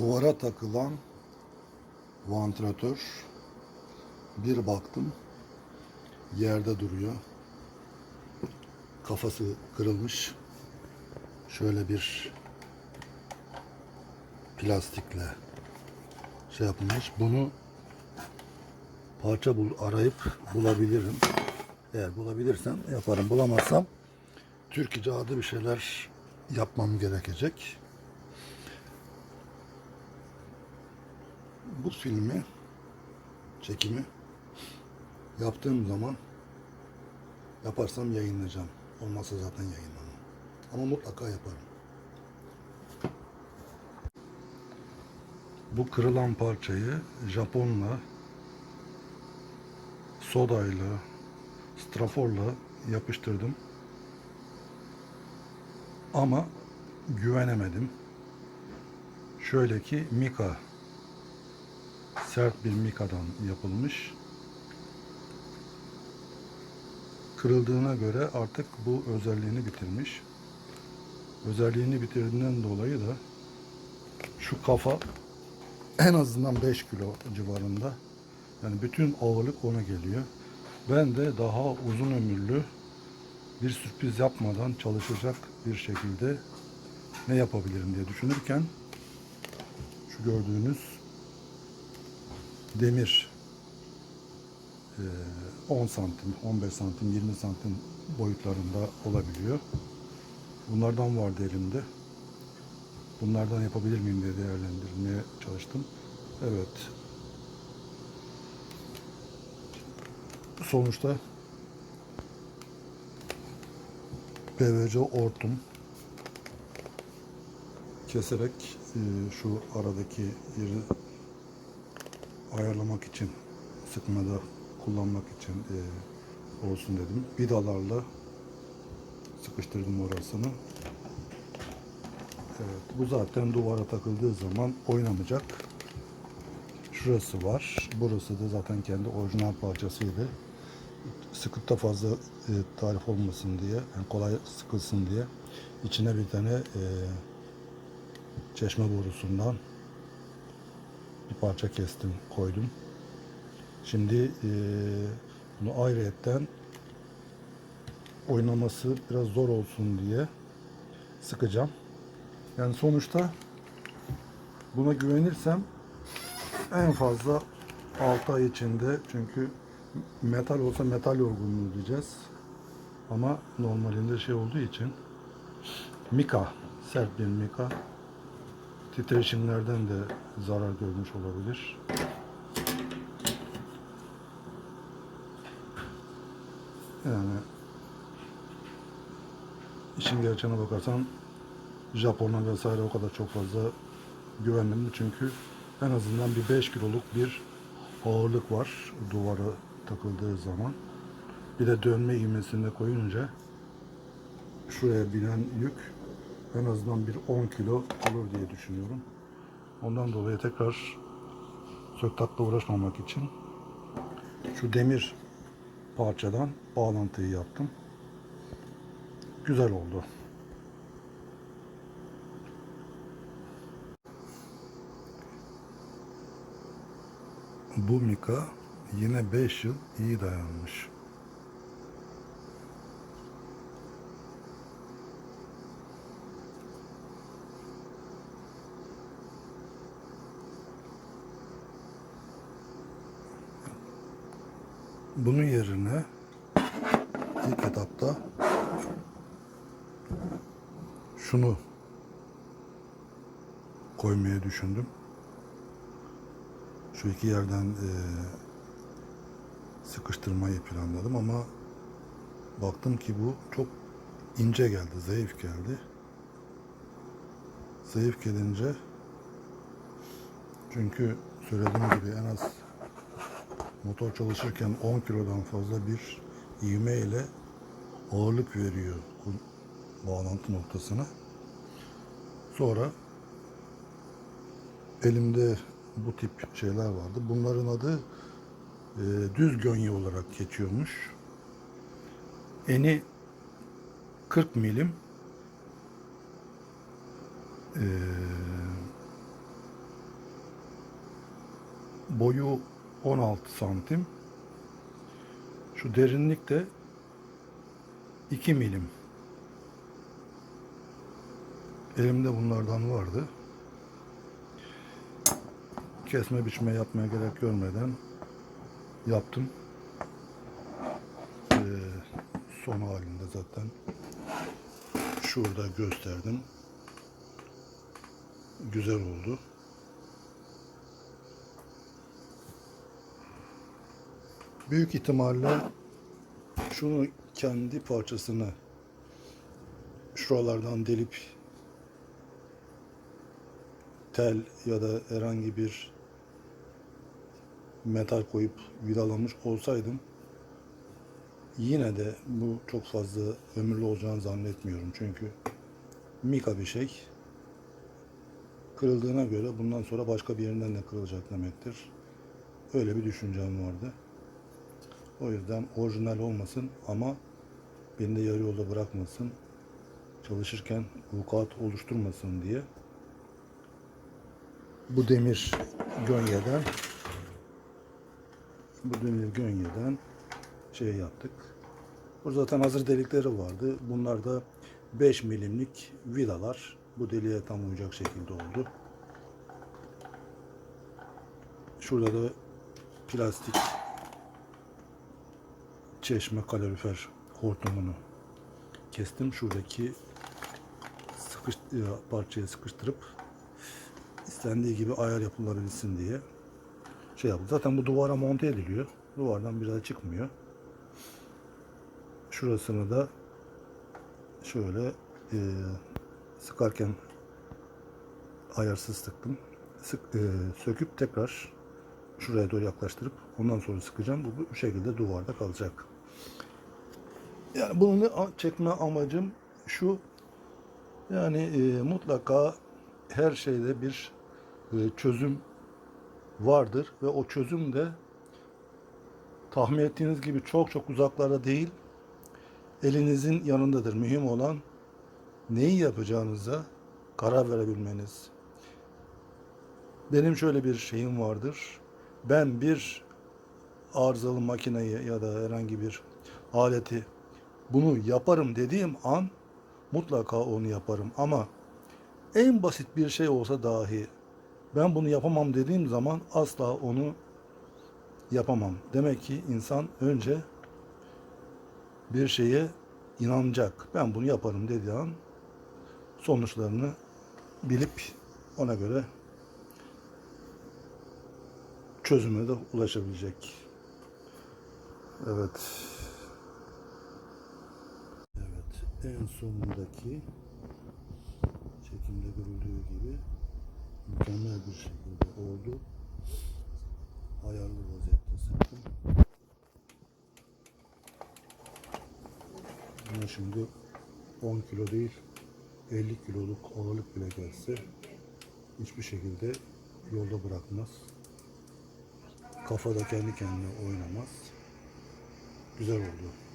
Duvara takılan vantilatör bir baktım yerde duruyor. Kafası kırılmış. Şöyle bir plastikle şey yapılmış. Bunu parça bul arayıp bulabilirim. Eğer bulabilirsem yaparım. Bulamazsam Türk icadı bir şeyler yapmam gerekecek. Bu filmi çekimi yaptığım zaman yaparsam yayınlayacağım. Olmazsa zaten yayınlamam. Ama mutlaka yaparım. Bu kırılan parçayı Japonla, sodayla, straforla yapıştırdım. Ama güvenemedim. Şöyle ki mika sert bir mikadan yapılmış. Kırıldığına göre artık bu özelliğini bitirmiş. Özelliğini bitirdiğinden dolayı da şu kafa en azından 5 kilo civarında. Yani bütün ağırlık ona geliyor. Ben de daha uzun ömürlü bir sürpriz yapmadan çalışacak bir şekilde ne yapabilirim diye düşünürken şu gördüğünüz demir eee, 10 santim, 15 santim, 20 santim boyutlarında olabiliyor. Bunlardan vardı elimde. Bunlardan yapabilir miyim diye değerlendirmeye çalıştım. Evet. Sonuçta PVC hortum keserek e, şu aradaki yeri ayarlamak için sıkmada kullanmak için e, olsun dedim. Vidalarla sıkıştırdım orasını. Evet, bu zaten duvara takıldığı zaman oynamayacak. Şurası var. Burası da zaten kendi orijinal parçasıydı. Sıkıkta fazla e, tarif olmasın diye, yani kolay sıkılsın diye içine bir tane e, çeşme borusundan bir parça kestim, koydum. Şimdi e, bunu ayrıyetten oynaması biraz zor olsun diye sıkacağım. Yani sonuçta buna güvenirsem en fazla 6 ay içinde çünkü metal olsa metal yorgunluğu diyeceğiz. Ama normalinde şey olduğu için mika, sert bir mika titreşimlerden de zarar görmüş olabilir. Yani işin gerçeğine bakarsan Japon'a vesaire o kadar çok fazla güvenmedim çünkü en azından bir 5 kiloluk bir ağırlık var duvara takıldığı zaman. Bir de dönme ivmesinde koyunca şuraya binen yük en azından bir 10 kilo olur diye düşünüyorum. Ondan dolayı tekrar söktakla uğraşmamak için şu demir parçadan bağlantıyı yaptım. Güzel oldu. Bu mika yine 5 yıl iyi dayanmış. Bunun yerine ilk etapta şunu koymaya düşündüm. Şu iki yerden e, sıkıştırmayı planladım ama baktım ki bu çok ince geldi, zayıf geldi. Zayıf gelince çünkü söylediğim gibi en az motor çalışırken 10 kilodan fazla bir ivme ile ağırlık veriyor bağlantı noktasına. Sonra elimde bu tip şeyler vardı. Bunların adı e, düz gönye olarak geçiyormuş. Eni 40 milim e, Boyu 16 santim. Şu derinlik de 2 milim. Elimde bunlardan vardı. Kesme biçme yapmaya gerek görmeden yaptım. Ee, son halinde zaten şurada gösterdim. Güzel oldu. Büyük ihtimalle şunu kendi parçasını şuralardan delip tel ya da herhangi bir metal koyup vidalamış olsaydım yine de bu çok fazla ömürlü olacağını zannetmiyorum. Çünkü mika bir şey. Kırıldığına göre bundan sonra başka bir yerinden de kırılacak demektir. Öyle bir düşüncem vardı. O yüzden orijinal olmasın ama beni de yarı yolda bırakmasın. Çalışırken vukuat oluşturmasın diye bu demir gönyeden bu demir gönyeden şey yaptık. Bu zaten hazır delikleri vardı. Bunlar da 5 milimlik vidalar. Bu deliğe tam uyacak şekilde oldu. Şurada da plastik çeşme kalorifer hortumunu kestim. Şuradaki sıkış, parçaya sıkıştırıp istendiği gibi ayar yapılabilsin diye şey yaptım. Zaten bu duvara monte ediliyor. Duvardan bir daha çıkmıyor. Şurasını da şöyle e, sıkarken ayarsız sıktım. Sık, e, söküp tekrar şuraya doğru yaklaştırıp ondan sonra sıkacağım. Bu bu şekilde duvarda kalacak. Yani bunu çekme amacım şu. Yani e, mutlaka her şeyde bir e, çözüm vardır ve o çözüm de tahmin ettiğiniz gibi çok çok uzaklarda değil, elinizin yanındadır. Mühim olan neyi yapacağınıza karar verebilmeniz. Benim şöyle bir şeyim vardır. Ben bir arızalı makineyi ya da herhangi bir aleti bunu yaparım dediğim an mutlaka onu yaparım ama en basit bir şey olsa dahi ben bunu yapamam dediğim zaman asla onu yapamam. Demek ki insan önce bir şeye inanacak. Ben bunu yaparım dediği an sonuçlarını bilip ona göre çözüme de ulaşabilecek. Evet. Evet. En sonundaki çekimde görüldüğü gibi mükemmel bir şekilde oldu. Ayarlı vaziyette sıktım. Ama şimdi 10 kilo değil 50 kiloluk ağırlık bile gelse hiçbir şekilde yolda bırakmaz. Kafada kendi kendine oynamaz. Güzel oldu.